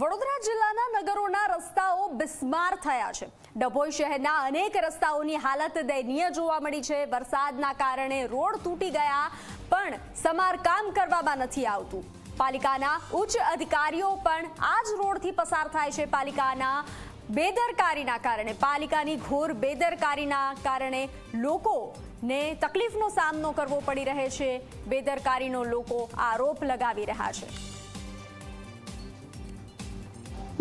વડોદરા જિલ્લાના નગરોના રસ્તાઓ બિસ્માર થયા છે. ડભોઈ શહેરના અનેક રસ્તાઓની હાલત દયનીય જોવા મળી છે. વરસાદના કારણે રોડ તૂટી ગયા, પણ સમારકામ કરવામાં નથી આવતું. પાલિકાના ઉચ્ચ અધિકારીઓ પણ આ જ રોડથી પસાર થાય છે. પાલિકાના બેદરકારીના કારણે, પાલિકાની ઘોર બેદરકારીના કારણે લોકોને તકલીફનો સામનો કરવો પડી રહે છે. બેદરકારીનો લોકો આરોપ લગાવી રહ્યા છે.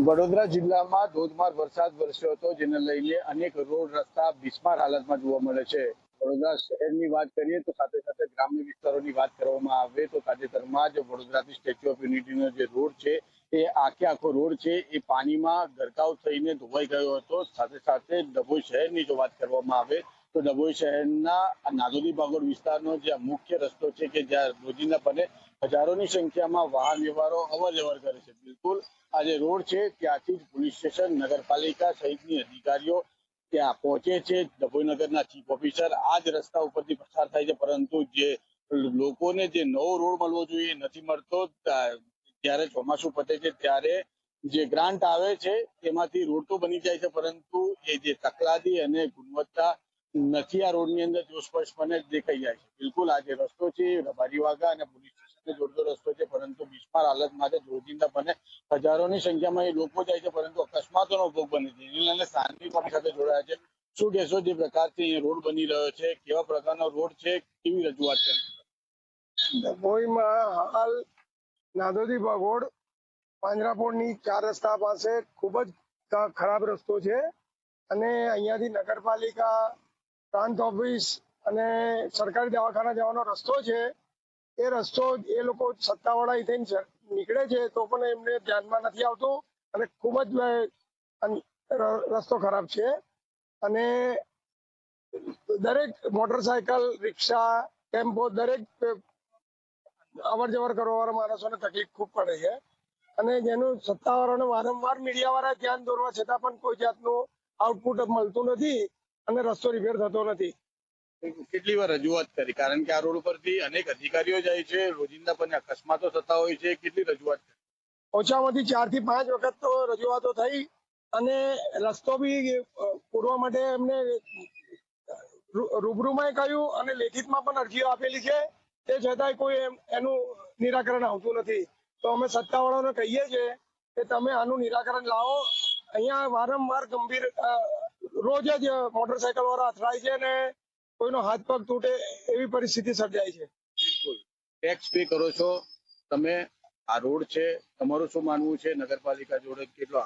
વડોદરા જિલ્લામાં ધોધમાર વરસાદ વરસ્યો હતો, જેને લઈને અનેક રોડ રસ્તા બિસ્માર હાલતમાં જોવા મળે છે. વડોદરા શહેરની વાત કરીએ તો સાથે સાથે ગ્રામ્ય વિસ્તારોની વાત કરવામાં આવે તો તાજેતરમાં જ વડોદરાથી સ્ટેચ્યુ ઓફ યુનિટીનો જે રોડ છે, એ આખે આખો રોડ છે, એ પાણીમાં ગરકાવ થઈને ધોવાઈ ગયો હતો. સાથે સાથે ડભોઈ શહેરની જો વાત કરવામાં આવે તો ડભોઈ શહેરના નાદોલી બાગોળ વિસ્તારનો જે મુખ્ય રસ્તો છે કે જ્યાં રોજિંદા બને, હજારોની સંખ્યામાં વાહન વ્યવહારો અવર કરે છે. બિલકુલ આ જે રોડ છે, ત્યાંથી જ પોલીસ સ્ટેશન, નગરપાલિકા સહિતની અધિકારીઓ ત્યાં પહોંચે છે. ડભોઈનગરના ચીફ ઓફિસર આ જ રસ્તા ઉપરથી પસાર થાય છે, પરંતુ જે લોકોને જે નવો રોડ મળવો જોઈએ નથી મળતો. જ્યારે ચોમાસું પતે છે, ત્યારે જે ગ્રાન્ટ આવે છે તેમાંથી રોડ તો બની જાય છે, પરંતુ એ જે તકલાદી અને ગુણવત્તા નથી આ રોડની અંદર જો સ્પષ્ટપણે દેખાઈ જાય છે. બિલકુલ આ જે રસ્તો છે, રબારી વાઘા અને પોલીસ સ્ટેશનને જોડતો રસ્તો છે, પરંતુ બિસ્માર હાલતમાં છે રોજિંદા બને હજારોની સંખ્યામાં એ લોકો જાય છે, પરંતુ અકસ્માતોનો ભોગ બને છે. એની લઈને સ્થાનિક સાથે જોડાયા છે. શું કહેશો જે પ્રકારથી રોડ બની રહ્યો છે? કેવા પ્રકારનો રોડ છે? કેવી રજૂઆત કરી? ડભોઈમાં હાલ નાદોદી ભગોડ પાંજરાપોળની ચાર રસ્તા પાસે ખૂબ જ ખરાબ રસ્તો છે અને અહીંયાથી નગરપાલિકા પ્રાંત ઓફિસ અને સરકારી દવાખાના જવાનો રસ્તો છે. એ રસ્તો એ લોકો સત્તાવાળા થઈને નીકળે છે તો પણ એમને ધ્યાનમાં નથી આવતું અને ખૂબ જ રસ્તો ખરાબ છે. અને દરેક મોટરસાયકલ, રિક્ષા, ટેમ્પો દરેક અવર જવર કરવાવાળા માણસોને તકલીફ ખૂબ પડે છે. અને જેનું સત્તાવાળાને વારંવાર મીડિયાવાળા ધ્યાન દોરવા છતાં પણ કોઈ જાતનું આઉટપુટ મળતું નથી. અને રસ્તો રિપેર થતો નથી. કેટલી વાર રજૂઆત કરી? કારણ કે આ રોડ ઉપરથી અનેક અધિકારીઓ જાય છે રોજિંદા પણ અકસ્માતો થતા હોય છે. કેટલી રજૂઆત કરી? ઓછામાંથી ચારથી પાંચ વખત તો રજૂઆતો થઈ અને રસ્તો બી પૂરવા માટે એમને રૂબરૂમાં કહ્યું અને લેખિતમાં પણ અરજીઓ આપેલી છે. તે છતાંય કોઈ એનું નિરાકરણ આવતું નથી. તો અમે સત્તાવાળાને કહીએ છીએ કે તમે આનું નિરાકરણ લાવો. અહીંયા વારંવાર ગંભીર રોજ જ મોટરસાયકલ વાળા અથડાય છે અને કોઈનો હાથ પગ તૂટે એવી પરિસ્થિતિ સર્જાય છે. બિલકુલ. ટેક્સ પે કરો છો તમે આ રોડ છે તમારું શું માનવું છે? નગરપાલિકા જોડે કેટલો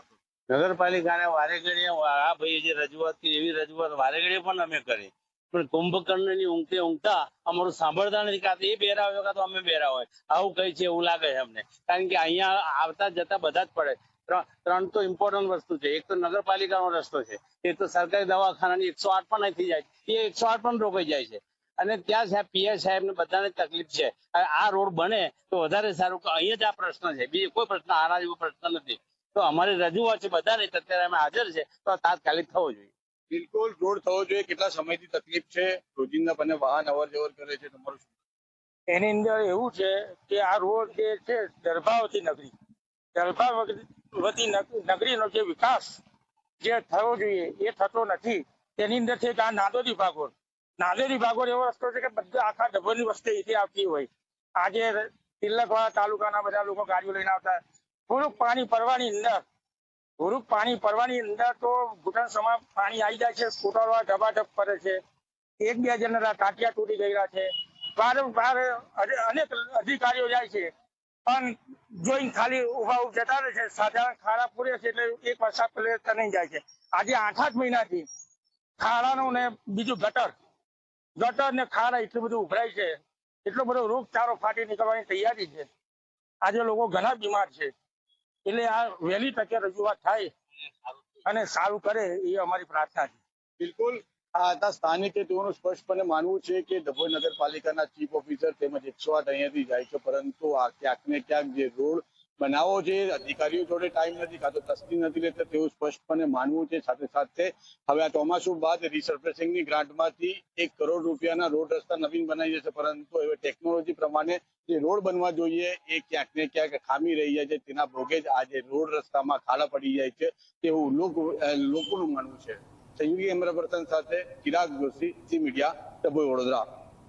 નગરપાલિકાને વારે ઘડીએ આ ભાઈએ જે રજૂઆત કરી એવી રજૂઆત વારે ઘડીએ પણ અમે કરી. પણ કુંભકર્ણની ઊંઘતે ઊંઘતા અમારું સાંભળતા નથી કાં એ બેરા હોય કાં તો અમે બેરા હોય આવું કઈ છે એવું લાગે છે અમને. કારણ કે અહીંયા આવતા જતા બધા જ પડે. ત્રણ તો ઇમ્પોર્ટન્ટ વસ્તુ છે. એક તો નગરપાલિકાનો રસ્તો છે. એક તો સરકારી દવાખાનાની એકસો આઠ પણ અહીંથી જાય. એ એકસો આઠ પણ રોકાઈ જાય છે. અને ત્યાં સાહેબ પીએસ સાહેબ ને બધાને તકલીફ છે. આ રોડ બને તો વધારે સારું. કે અહીંયા જ આ પ્રશ્ન છે. બીજો કોઈ પ્રશ્ન આના જેવો પ્રશ્ન નથી. તો અમારી રજૂઆત છે બધાને. અત્યારે અમે હાજર છે. તો આ તાત્કાલિક થવો જોઈએ. બિલકુલ. રોડ થવો જોઈએ. કેટલા સમયથી તકલીફ છે? રોજિંદા બને વાહન અવર જવર કરે છે. તમારું શું? એની અંદર એવું છે કે આ રોડ જે છે દરભાવતી નગરી. દરભાવતી નગ- નગરીનો જે વિકાસ જે થવો જોઈએ, એ થતો નથી. તેની અંદર છે આ નાદોરી ભાગોળ. નાદોરી ભાગોળ એવો રસ્તો છે કે બધા આખા ડભોની વસ્તી અહીંથી આવતી હોય. આજે તિલકવાળા તાલુકાના બધા લોકો ગાડીઓ લઈને આવતા. થોડુંક પાણી પડવાની અંદર, થોડુંક પાણી પડવાની અંદર તો ઘૂંટણ સમા પાણી આવી જાય છે, સ્કૂટરો ઢબાઢબ પડે છે. એક બે જણા ટાંટિયા તૂટી ગયેલા છે. વારંવાર અને- અનેક અધિકારીઓ જાય છે. પણ જોઈને ખાલી ઊભા ઊભા જતા રહે છે. સાધારણ ખાડા પૂરે છે એટલે એક વરસાદ પહેલે તને જાય છે. આજે આઠ આઠ મહિનાથી ખાડાનું ને બીજું ગટર. ગટર ને ખાડા એટલું બધું ઉભરાય છે. એટલો બધો રોગચાળો ફાટી નીકળવાની તૈયારી છે. આજે લોકો ઘણા બીમાર છે. એટલે આ વહેલી તકે રજૂઆત થાય અને સારું કરે એ અમારી પ્રાર્થના છે. બિલકુલ. આ સ્થાનિકે તેઓનું સ્પષ્ટપણે માનવું છે કે ડભોઈ નગરપાલિકાના ચીફ ઓફિસર તેમજ એકસો આઠ અહીંયાથી જાય છે, પરંતુ આ ક્યાંક ક્યાંક જે રોડ બનાવો છે, અધિકારીઓ જોડે ટાઈમ નથી, કાં તો તસ્તી નથી લેતા તેવું સ્પષ્ટપણે માનવું છે. સાથે સાથે હવે આ ચોમાસું બાદ રિસર્ફેસિંગની ગ્રાન્ટમાંથી એક કરોડ રૂપિયાના રોડ રસ્તા નવીન બનાવી જશે, પરંતુ હવે ટેકનોલોજી પ્રમાણે જે રોડ બનવા જોઈએ એ ક્યાંક ને ક્યાંક ખામી રહી જાય છે. તેના ભોગે જ આજે રોડ રસ્તામાં ખાડા પડી જાય છે. તેવું લોકોનું માનવું છે. સહયોગી કેમેરા પર્સન સાથે ચિરાગ જોશી સી મીડિયા ડભોઈ વડોદરા.